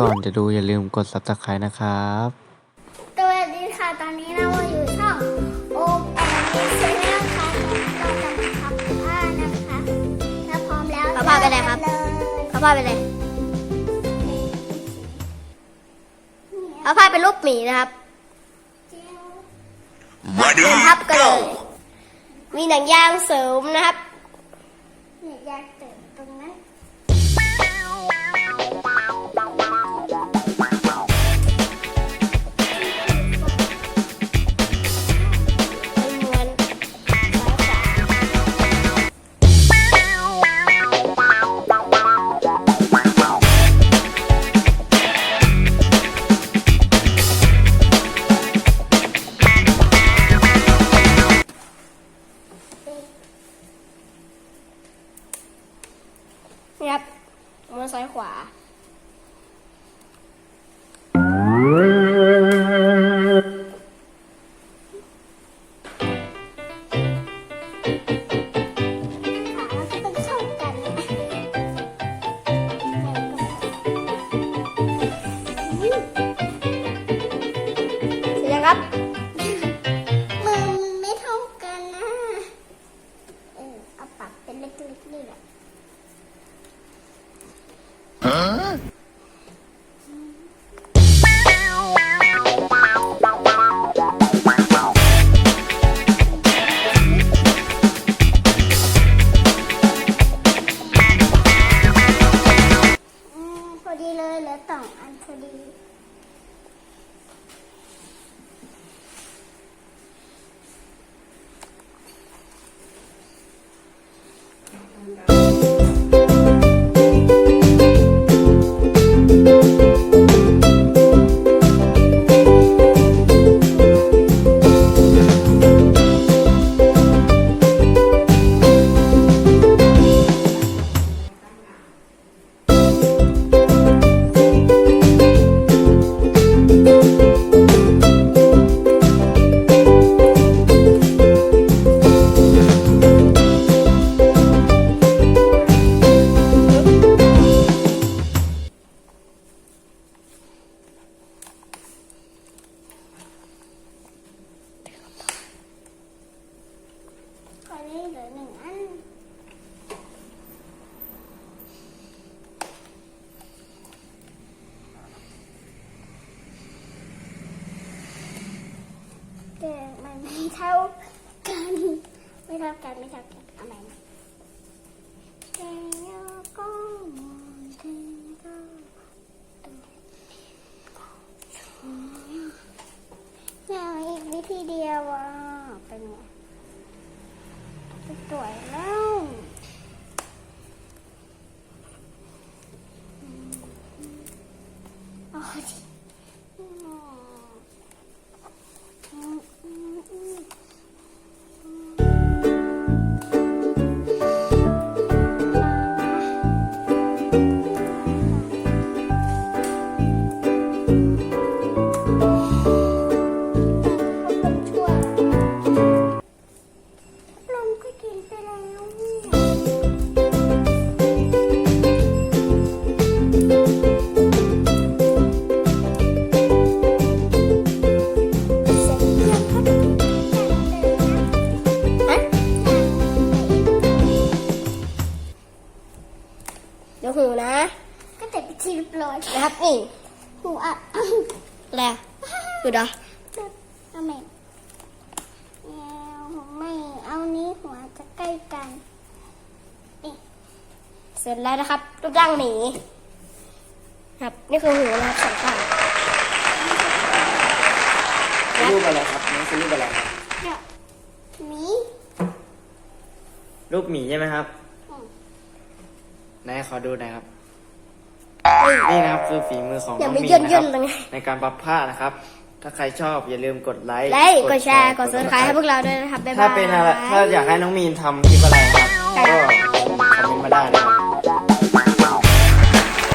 ก่อนจะดูอย่าลืมกด subscribe นะครับ สวัสดีค่ะ ตอนนี้เราอยู่ช่องโอแอนด์ชแนลค่ะเราจะมาทำผ้านะคะถ้าพร้อมแล้วเอาผ้าไปไหนครับเลยเอาผ้าไปเลย เอาผ้าเป็นรูปหมีนะครับเจียวเดินพับกันเลย มีหนังยางเสริมนะครับ หนังยาง นี่ครับมือซ้ายขวาขาก็ต้องกันนะอืมเสียงครับมือมันไม่เท่ากันนะ เออเอาปากเป็นเล็กๆนี่แหละ ดีเลย อสองอันพอดีพอดีเหลือหนึ่งอันแต่มันไม่เท่ากัน ไม่เท่ากันไม่เท่ากันเอาใหม่นะเธอก็มองเธอก็เนี่ยอีกวิธีเดียวอะเป็นไง สวยแล้วโอ้ยอื เรียบร้อยนะครับนี่หูอะแหละดูดอเอาไม่เอาไม่เอานี้หัวจะใกล้กันเสร็จแล้วนะครับรูปร่างหมีครับนี่คือหูนะครับสองข้างรูปอะไรครับนี่คือรูปอะไรครับเดี๋ยวหมีรูปหมีใช่ไหมครับอืมไหนขอดูหน่อยครับ นี่นะครับคือฝีมือของอย่าน้องไปมีย่นนะคย่รันบตรงนี้ในการปรับผ้านะครับ ถ้าใครชอบอย่าลืมกดไลค์ไลค์กดแชร์กดซับสไครต์ให้พวกเราด้วยนะครับบ๊ายบายถ้าเป็นอะไรถ้าอยากให้น้องมีนทำคลิปอะไรนะครับก็คอมเมนต์มาได้นะครับ